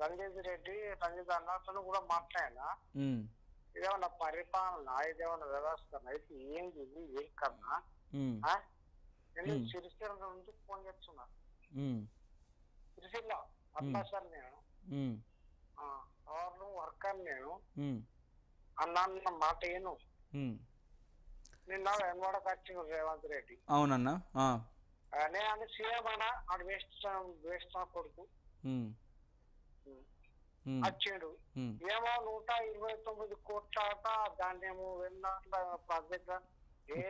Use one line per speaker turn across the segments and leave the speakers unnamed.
రంజిత్ రెడ్డి రంజిత్ అన్నతో కూడా మాట్లాడినా. ఇదేమన్నా పరిపాలన ఇదేమన్నా వ్యవస్థ అయితే ఏంది ఇది? ఏం కన్నా? నేను. సిరిసిల్ల నుంచి ఫోన్ చేస్తున్నా. సిరిసిల్ల అట్లా నేను. ఎవరు వర్కర్ నేను. అన్న మాట ఏను. నిన్న వెనవాడకు వచ్చిండు రేవంత్ రెడ్డి.
అవునన్నా?
నేను సీఎం అన్నా ఆడు వేస్ట్ వేస్ట్ కొడుకు. వచ్చిండు ఏమో నూట ఇరవై తొమ్మిది కోట్ల ఆట దాన్ని ఏమో వెళ్ళిన ప్రాజెక్ట్ ఏ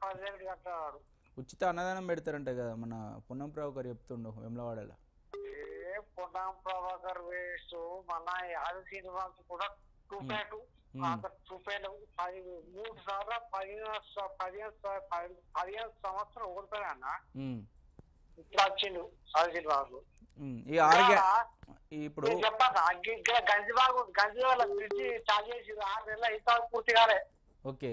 ప్రాజెక్ట్ కట్టాడు.
ఉచిత అన్నదానం పెడతారంట కదా మన పున్నం ప్రభు గారు చెప్తుండు వెమ్లవాడలో.
ఏ పొన్నాం ప్రభాకర్ వేస్ట్ మన ఆది శ్రీనివాస్ కూడా చూపాడు చూపాడు పది మూడు సార్లు పదిహేను పదిహేను పదిహేను సంవత్సరం ఓడిపోయా అన్న. ఇప్పుడు వచ్చిండు.
ఈ ఆరోగ్య ఇప్పుడు
గంజిబాగు గంజిబాల బ్రిడ్జి చేసి ఆరు నెలలు అయితే పూర్తి కాలే
ఓకే.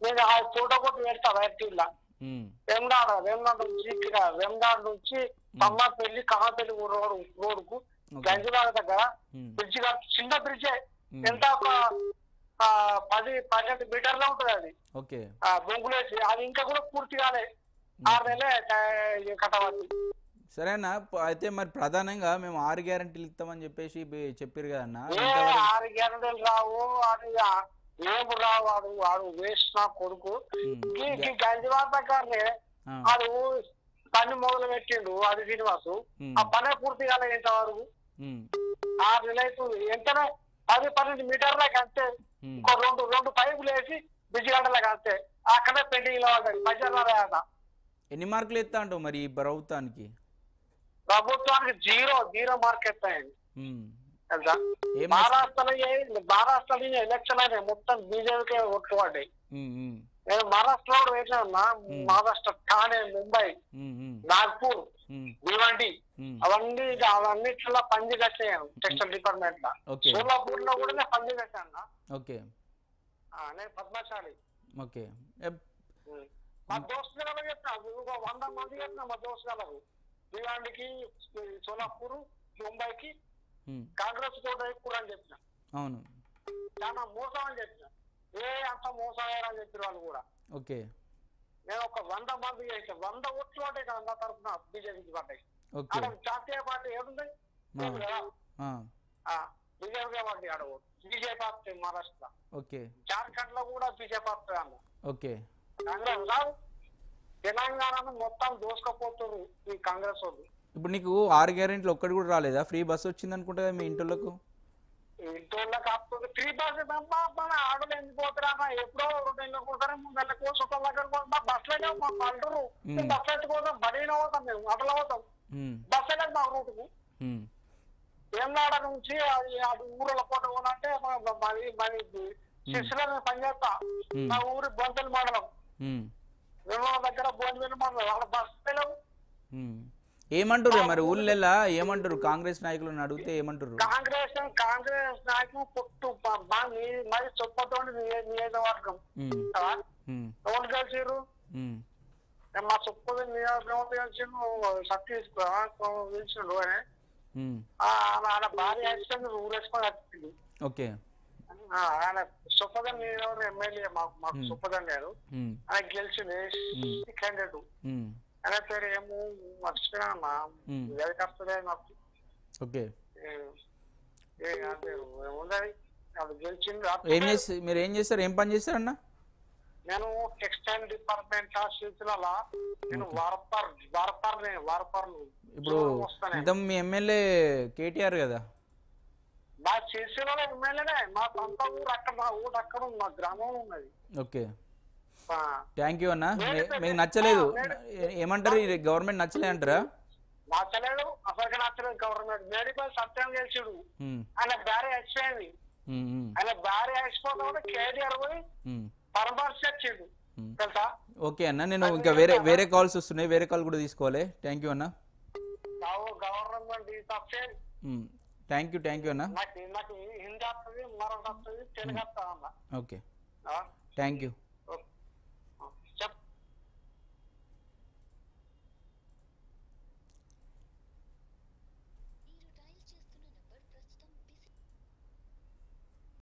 నేను ఆ ఫోటో కొట్టి పెడతా వైర్టీల్లో
ఉమ్,
వెంగాడ వెంగాడ నుంచి వెంగాడ నుంచి కమ్మపల్లి కమ్మపల్లి రోడ్ రోడ్కు
ఓకే.
గంజిబాగ దగ్గర బ్రిడ్జ్ చిన్న బ్రిడ్జే. ఎంత ఒక పది పన్నెండు మీటర్లో ఉంటుంది అది.
ఓకే.
బొంగులేసి అది ఇంకా కూడా పూర్తి కాలే. ఆరు నెలలే కట్టవచ్చు
సరేనా అయితే మరి ప్రధానంగా మేము ఆరు గ్యారంటీలు ఇస్తామని చెప్పేసి చెప్పారు కదన్నా
ఆరు గంటలు రావు అది ఏం రావు వాడు వాడు వేస్ట్ నా కొడుకు. గంజివాత గారిని వాడు పని మొదలు పెట్టిండు అది శ్రీనివాసు. ఆ పనే పూర్తి కాలే ఇంతవరకు. ఆరు నెలలు అవుతుంది. ఎంతనే పది పన్నెండు మీటర్లకు అంతే ఇంకో రెండు రెండు పైపులు వేసి బ్రిడ్జ్ గంటలకు అంతే అక్కడే పెండింగ్లో ఉంటుంది మధ్యలో
ఎన్ని మార్కులు అంటావు మరి ఈ ప్రభుత్వానికి?
ప్రభుత్వానికి జీరో జీరో మార్క్ ఎత్తాయండి. మహారాష్ట్రలో మహారాష్ట్రలో ఎలక్షన్ అయినాయి. మొత్తం బీజేపీకే ఓట్లు పడ్డాయి. నేను మహారాష్ట్రలో కూడా వేసిన మహారాష్ట్ర ఠానే ముంబై నాగ్పూర్ భివండి. అవన్నీ అవన్నిట్లో పని కట్టాను టెక్స్టైల్ డిపార్ట్మెంట్లో సోలాపూర్లో కూడా నేను పని కట్టాను
ఓకే.
నేను పద్మశాలి.
ఓకే.
మా దోస్తులకు చెప్పిన ఒక వంద మంది చెప్పిన మా దోస్తులకు భివాండికి సోలాపూర్ ముంబైకి కాంగ్రెస్ కూడా అని చెప్పిన.
అవును.
చాలా మోసం అని చెప్పిన. ఏ అంత మోసం అయ్యారని చెప్పిన వాళ్ళు కూడా.
ఓకే.
నేను ఒక వంద మంది చేసాను వంద ఓట్లు పడ్డాయి కదా నా తరఫున బీజేపీకి పడ్డాయి. జాతీయ పార్టీ ఏముంది? బీజేపీ పార్టీ ఆడ బీజేపీ పార్టీ మహారాష్ట్ర
ఓకే.
జార్ఖండ్లో కూడా బీజేపీ పార్టీ అన్న
ఓకే.
కాంగ్రెస్ రావు తెలంగాణను మొత్తం దోసుకపోతున్నారు ఈ కాంగ్రెస్ వాళ్ళు.
ఇప్పుడు నీకు ఆరు గ్యారెంటీలు ఒక్కటి కూడా రాలేదా? ఫ్రీ బస్ వచ్చింది అనుకుంటా మీ ఇంటోళ్ళకు.
ఇంట్లో కాకపోతే త్రీ బస్ మన ఆడలు ఎందుకు పోతారా? ఎప్పుడో రెండు నెలలకు పోతారా మూడు నెలలకు ఒక దగ్గర బస్సులే పల్లెటూరు. బస్సు ఎత్తుకోతాం బడిన పోతాం మేము. అట్లా పోతాం.
ఉమ్,
బస్సు వెళ్ళదు మా
ఉమ్,
ఏమనాడ నుంచి అది ఊరల పూట పోనంటే మరి మరి శిష్యులో నేను పనిచేస్తా. మా ఊరి బొంతలు మండలం. విమానం దగ్గర భోజనం మండలం. వాళ్ళ బస్సు.
ఏమంటారు మరి ఊళ్ళెల్లా ఏమంటారు కాంగ్రెస్ నాయకులను అడిగితే ఏమంటారు
కాంగ్రెస్ కాంగ్రెస్ నాయకులు పొట్టు మరి చొప్పతోటి నియ- నియోజకవర్గం ఎవరు కలిసిరు మా కలిసిండు సతీష్ పిలిచిండు ఆయన భార్య యాక్సిడెంట్ ఊరేసుకొని వచ్చింది
ఓకే.
ఆయన నియోజకవర్గం ఎమ్మెల్యే మాకు మాకు. సుప్పదన్ గారు ఆయన గెలిచింది
ఉమ్,
ఆయన పేరు ఏమో మర్చిపోయినా
మ్మ్.
అది కష్టమే నాకు
ఓకే.
ఏం
చేసి మీరు ఏం చేస్తారు ఏం పని చేస్తారన్న
నేను టెక్స్టైల్ డిపార్ట్మెంట్ సిరిసిల్ల నేను వార్పర్ వార్పర్ వార్పర్
ఇప్పుడు ఇంత మీ ఎమ్మెల్యే కేటీఆర్ కదా?
మా సిరిసిల్ల ఎమ్మెల్యేనే మా సొంత ఊరు అక్కడ మా ఊరు అక్కడ ఉంది మా గ్రామం ఉన్నది.
ఓకే. థ్యాంక్ యూ అన్న. మీకు నచ్చలేదు. ఏమంటారు? గవర్నమెంట్ నచ్చలే అంటారా?
నచ్చలేదు. అసలు నచ్చలేదు గవర్నమెంట్ మెడికల్ సత్యం గెలిచాడు.
ఉమ్,
ఆయన భార్య చచ్చిపోయింది.
ఉమ్, ఉమ్,
ఆయన భార్య చచ్చిపోతా కూడా కేటీఆర్ పోయి తెలుసా?
ఓకే అన్న నేను ఇంకా వేరే వేరే కాల్స్ వస్తున్నాయి వేరే కాల్ కూడా తీసుకోవాలి. థ్యాంక్ యూ అన్న. థ్యాంక్ యూ థ్యాంక్ యూ అన్న. ఓకే? Thank you